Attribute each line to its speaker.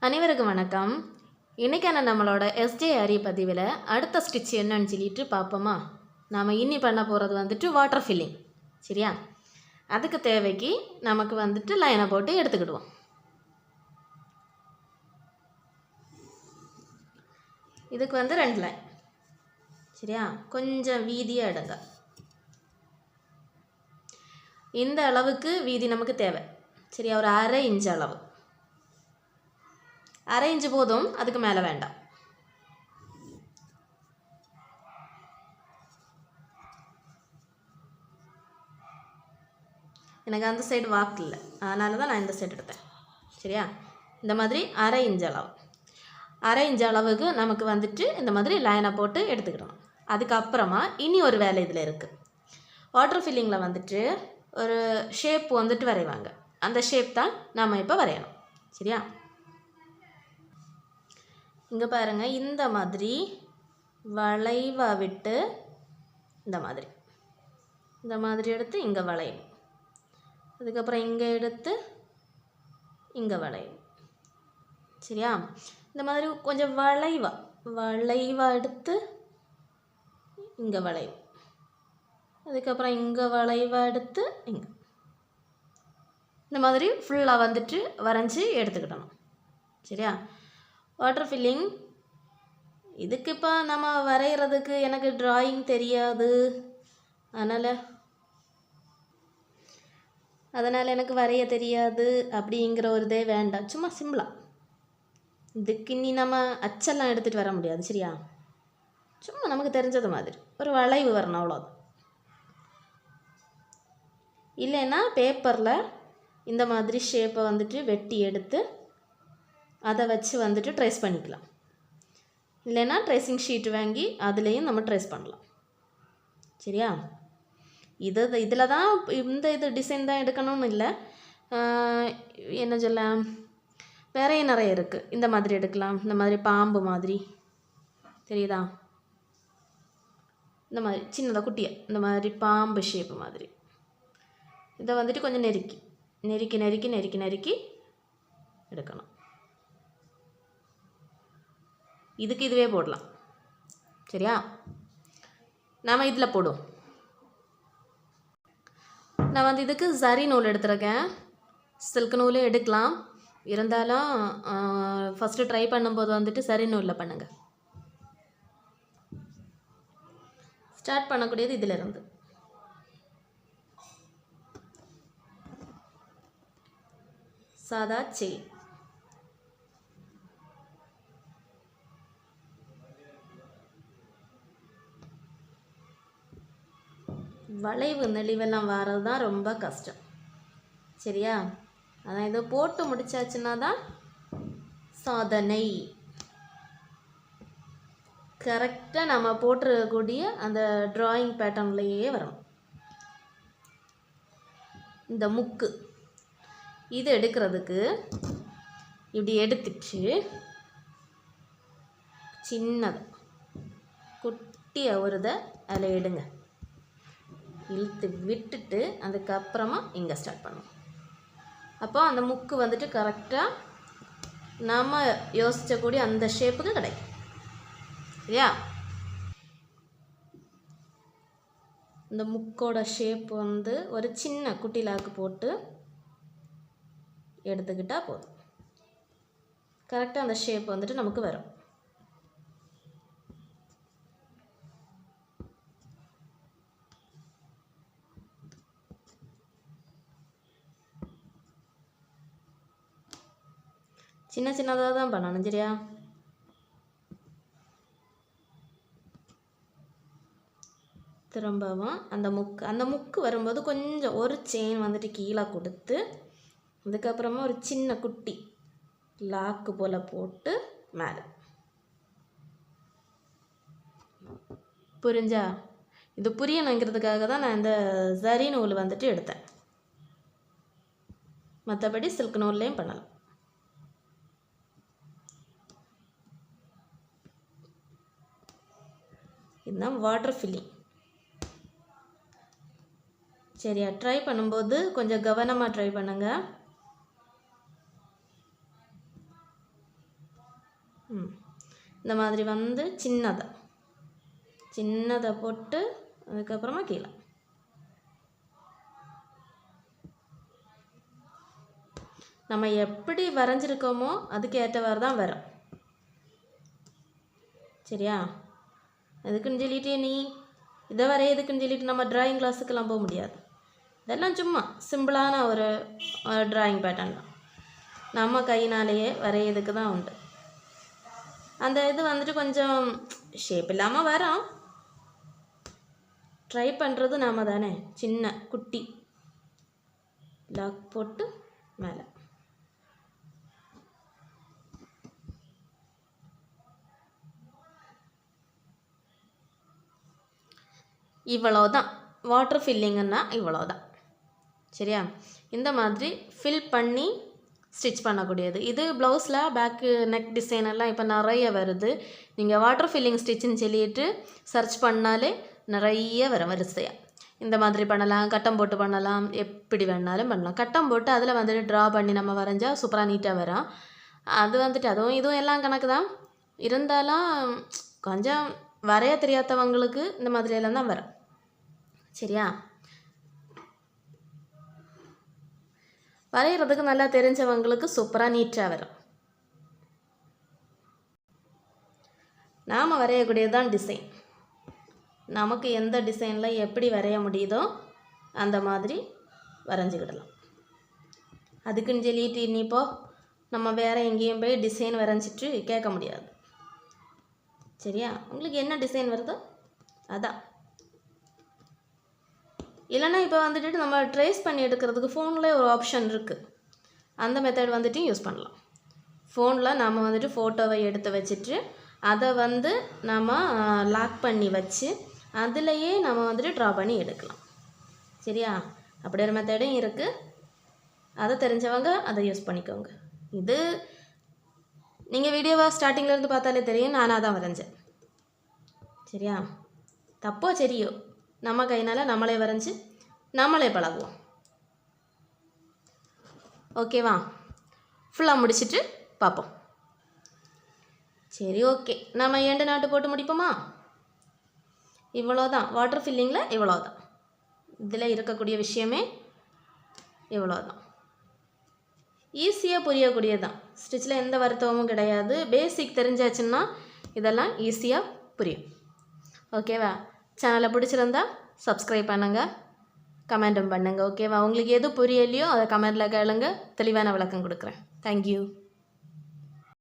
Speaker 1: அனைவருக்கும் வணக்கம். இன்றைக்கான நம்மளோட எஸ்ஜே அரி பதிவில் அடுத்த ஸ்டிச் என்னன்னு சொல்லிட்டு பார்ப்போமா? நாம் இன்னி பண்ண போகிறது வந்துட்டு வாட்டர் ஃபில்லிங் சரியா? அதுக்கு தேவைக்கு நமக்கு வந்துட்டு லைனை போட்டு எடுத்துக்கிடுவோம். இதுக்கு வந்து ரெண்டு லைன் சரியா? கொஞ்சம் வீதியாக எடுங்க. இந்த அளவுக்கு வீதி நமக்கு தேவை. சரியா? ஒரு அரை இன்ச் அளவு. அரை இன்ச்சு போதும். அதுக்கு மேலே வேண்டாம். எனக்கு அந்த சைடு வாக்கு இல்லை. அதனால தான் நான் இந்த சைடு எடுத்தேன். சரியா? இந்த மாதிரி அரை இன்ச் அளவு. அரை இன்ச் அளவுக்கு நமக்கு வந்துட்டு இந்த மாதிரி லைனை போட்டு எடுத்துக்கிடணும். அதுக்கப்புறமா இனி ஒரு வேலை இதில் இருக்குது வாட்டர் ஃபில்லிங்கில் வந்துட்டு ஒரு ஷேப் வந்துட்டு வரைவாங்க. அந்த ஷேப் தான் நாம் இப்போ வரையணும். சரியா? இங்கே பாருங்கள் இந்த மாதிரி வளைவாக விட்டு இந்த மாதிரி. இந்த மாதிரி எடுத்து இங்கே வளையும் அதுக்கப்புறம் இங்கே எடுத்து இங்கே வளையும் சரியா? இந்த மாதிரி கொஞ்சம் வளைவாக வளைவாக எடுத்து இங்கே வளையும் அதுக்கப்புறம் இங்கே வளைவாக எடுத்து இங்கே. இந்த மாதிரி ஃபுல்லாக வந்துட்டு வரைஞ்சி எடுத்துக்கிடணும். சரியா? வாட்டர் ஃபில்லிங் இதுக்கு இப்போ நம்ம வரைகிறதுக்கு எனக்கு ட்ராயிங் தெரியாது. அதனால் அதனால் எனக்கு வரைய தெரியாது அப்படிங்கிற ஒரு இதே வேண்டாம். சும்மா சிம்பிளாக இதுக்கு இனி நம்ம அச்செல்லாம் எடுத்துகிட்டு வர முடியாது சரியா? சும்மா நமக்கு தெரிஞ்சது மாதிரி. ஒரு வளைவு வரணும் அவ்வளோதான் இல்லைன்னா பேப்பரில் இந்த மாதிரி ஷேப்பை வந்துட்டு வெட்டி எடுத்து அதை வச்சு வந்துட்டு ட்ரேஸ் பண்ணிக்கலாம். இல்லைன்னா ட்ரெஸ்ஸிங் ஷீட் வாங்கி அதுலேயும் நம்ம ட்ரெஸ் பண்ணலாம். சரியா? இது இதில் தான் இந்த இது டிசைன் தான் எடுக்கணும்னு இல்லை. என்ன சொல்ல வேறையும் நிறைய இருக்குது இந்த மாதிரி எடுக்கலாம். இந்த மாதிரி பாம்பு மாதிரி. தெரியுதா? இந்த மாதிரி சின்னதாக குட்டியாக இந்த மாதிரி பாம்பு ஷேப்பு மாதிரி. இதை வந்துட்டு கொஞ்சம் நெருக்கி நெருக்கி நெருக்கி நெருக்கி நெருக்கி எடுக்கணும். இதுக்கு இதுவே போடலாம். சரியா? நாம் இதில் போடுவோம். நான் வந்து இதுக்கு சரி நூல் எடுத்திருக்கேன். சில்க் நூலும் எடுக்கலாம். இருந்தாலும் ஃபஸ்ட்டு ட்ரை பண்ணும்போது வந்துட்டு சரி நூலில் பண்ணுங்கள் ஸ்டார்ட் பண்ணக்கூடியது இதில் இருந்து. சாதா செயின் வளைவு நெளிவெல்லாம் வர்றது தான் ரொம்ப கஷ்டம். சரியா? அதான் இதை போட்டு முடிச்சாச்சுன்னா தான் சாதனை கரெக்டாக நம்ம போட்டிருக்கக்கூடிய அந்த ட்ராயிங் பேட்டர்ன்லேயே வரும் இந்த முக்கு. இது எடுக்கிறதுக்கு இப்படி எடுத்துட்டு சின்னதாக குட்டியாக ஒரு இதை அதில் எடுங்க. இழுத்து விட்டுட்டு அதுக்கப்புறமா இங்கே ஸ்டார்ட் பண்ணுவோம் அப்போ அந்த முக்கு வந்துட்டு கரெக்டாக நம்ம யோசிச்சக்கூடிய அந்த ஷேப்புக்கு கிடைக்கும். இல்லையா? இந்த முக்கோட ஷேப் வந்து ஒரு சின்ன குட்டி லாக்கு போட்டு எடுத்துக்கிட்டால் போதும். கரெக்டாக அந்த ஷேப் வந்துட்டு நமக்கு வரும். சின்ன சின்னதாக தான் பண்ணணும் சரியா? திரும்பவும் அந்த முக்கு அந்த முக்கு வரும்போது கொஞ்சம் ஒரு செயின் வந்துட்டு கீழே கொடுத்து அதுக்கப்புறமா ஒரு சின்ன குட்டி லாக்கு போல் போட்டு மேலே. புரிஞ்சா? இது புரியணுங்கிறதுக்காக தான் நான் இந்த சரி நூல் வந்துட்டு எடுத்தேன். மற்றபடி சில்க் நூல்லையும் பண்ணலாம். இதுதான் வாட்டர் ஃபில்லிங் சரியா ட்ரை பண்ணும்போது கொஞ்சம் கவனமாக ட்ரை பண்ணுங்கள் ம் இந்த மாதிரி வந்து சின்னதை. சின்னதை போட்டு அதுக்கப்புறமா கீழே. நம்ம எப்படி வரைஞ்சிருக்கோமோ அதுக்கு ஏற்றவாறு தான் வரும். சரியா? எதுக்குன்னு சொல்லிட்டு நீ இதை வரைய எதுக்குன்னு சொல்லிட்டு நம்ம ட்ராயிங் கிளாஸுக்கெல்லாம் போக முடியாது. இதெல்லாம் சும்மா சிம்பிளான ஒரு ட்ராயிங் பேட்டர்ன் தான். நம்ம கையினாலேயே வரையதுக்கு தான் உண்டு. அந்த இது வந்துட்டு கொஞ்சம் ஷேப் இல்லாமல் வரோம் ட்ரை பண்ணுறது நாம தானே. சின்ன குட்டி. லாக் போட்டு மேலே. இவ்வளோதான் வாட்டர் ஃபில்லிங்கன்னா இவ்வளோதான் சரியா? இந்த மாதிரி ஃபில் பண்ணி ஸ்டிச் பண்ணக்கூடியது. இது ப்ளவுஸில் பேக்கு நெக் டிசைன் எல்லாம் இப்போ நிறைய வருது. நீங்கள் வாட்டர் ஃபில்லிங் ஸ்டிச்சுன்னு சொல்லிட்டு சர்ச் பண்ணாலே நிறைய வரும் வரிசையாக இந்த மாதிரி பண்ணலாம் கட்டம் போட்டு பண்ணலாம் எப்படி வேணாலும் பண்ணலாம். கட்டம் போட்டு அதில் வந்துட்டு ட்ரா பண்ணி நம்ம வரைஞ்சால் சூப்பராக நீட்டாக வரும். அது வந்துட்டு அதுவும் இதுவும் எல்லாம் கணக்கு தான். இருந்தாலும் கொஞ்சம் வரைய தெரியாதவங்களுக்கு இந்த மாதிரியெல்லாம் தான் வரும். சரியா? வரைகிறதுக்கு நல்லா தெரிஞ்சவங்களுக்கு சூப்பராக நீட்டாக வரும். நாம் வரையக்கூடியது தான் டிசைன் நமக்கு எந்த டிசைனில் எப்படி வரைய முடியுதோ அந்த மாதிரி வரைஞ்சிக்கிடலாம். அதுக்குன்னு சொல்லிட்டு இனிப்போ நம்ம வேறு எங்கேயும் போய் டிசைன் வரைஞ்சிட்டு கேட்க முடியாது. சரியா? உங்களுக்கு என்ன டிசைன் வருதோ அதான். இல்லைன்னா இப்போ வந்துட்டு நம்ம ட்ரேஸ் பண்ணி எடுக்கிறதுக்கு ஃபோனில் ஒரு ஆப்ஷன் இருக்குது அந்த மெத்தட் வந்துட்டு யூஸ் பண்ணலாம். ஃபோனில் நம்ம வந்துட்டு ஃபோட்டோவை எடுத்து வச்சுட்டு அதை வந்து நம்ம லாக் பண்ணி வச்சு அதுலேயே நம்ம வந்துட்டு ட்ரா பண்ணி எடுக்கலாம். சரியா? அப்படி ஒரு மெத்தடும் இருக்குது அதை தெரிஞ்சவங்க அதை யூஸ் பண்ணிக்கோங்க. இது நீங்கள் வீடியோவை ஸ்டார்டிங்லேருந்து பார்த்தாலே தெரியும் நானாக தான் வரைஞ்சேன். சரியா? தப்போ சரியோ? நம்ம கையினால் நம்மளே வரைஞ்சி நம்மளே பழகுவோம். ஓகேவா ஃபுல்லாக முடிச்சுட்டு பார்ப்போம். சரி ஓகே நம்ம ஏண்டு நாட்டு போட்டு முடிப்போமா? இவ்வளோதான் வாட்டர் ஃபில்லிங்கில் இவ்வளோதான் இதில் இருக்கக்கூடிய விஷயமே இவ்வளோதான் ஈஸியாக புரியக்கூடியதான் ஸ்டிச்சில் எந்த வருத்தமும் கிடையாது. பேசிக் தெரிஞ்சாச்சுன்னா இதெல்லாம் ஈஸியாக புரியும். ஓகேவா சேனலை பிடிச்சிருந்தா சப்ஸ்கிரைப் பண்ணுங்கள் கமெண்ட்டும் பண்ணுங்கள் ஓகேவா உங்களுக்கு எது புரியலையோ அதை கமெண்டில் கேளுங்க. தெளிவான விளக்கம் கொடுக்குறேன். தேங்க்யூ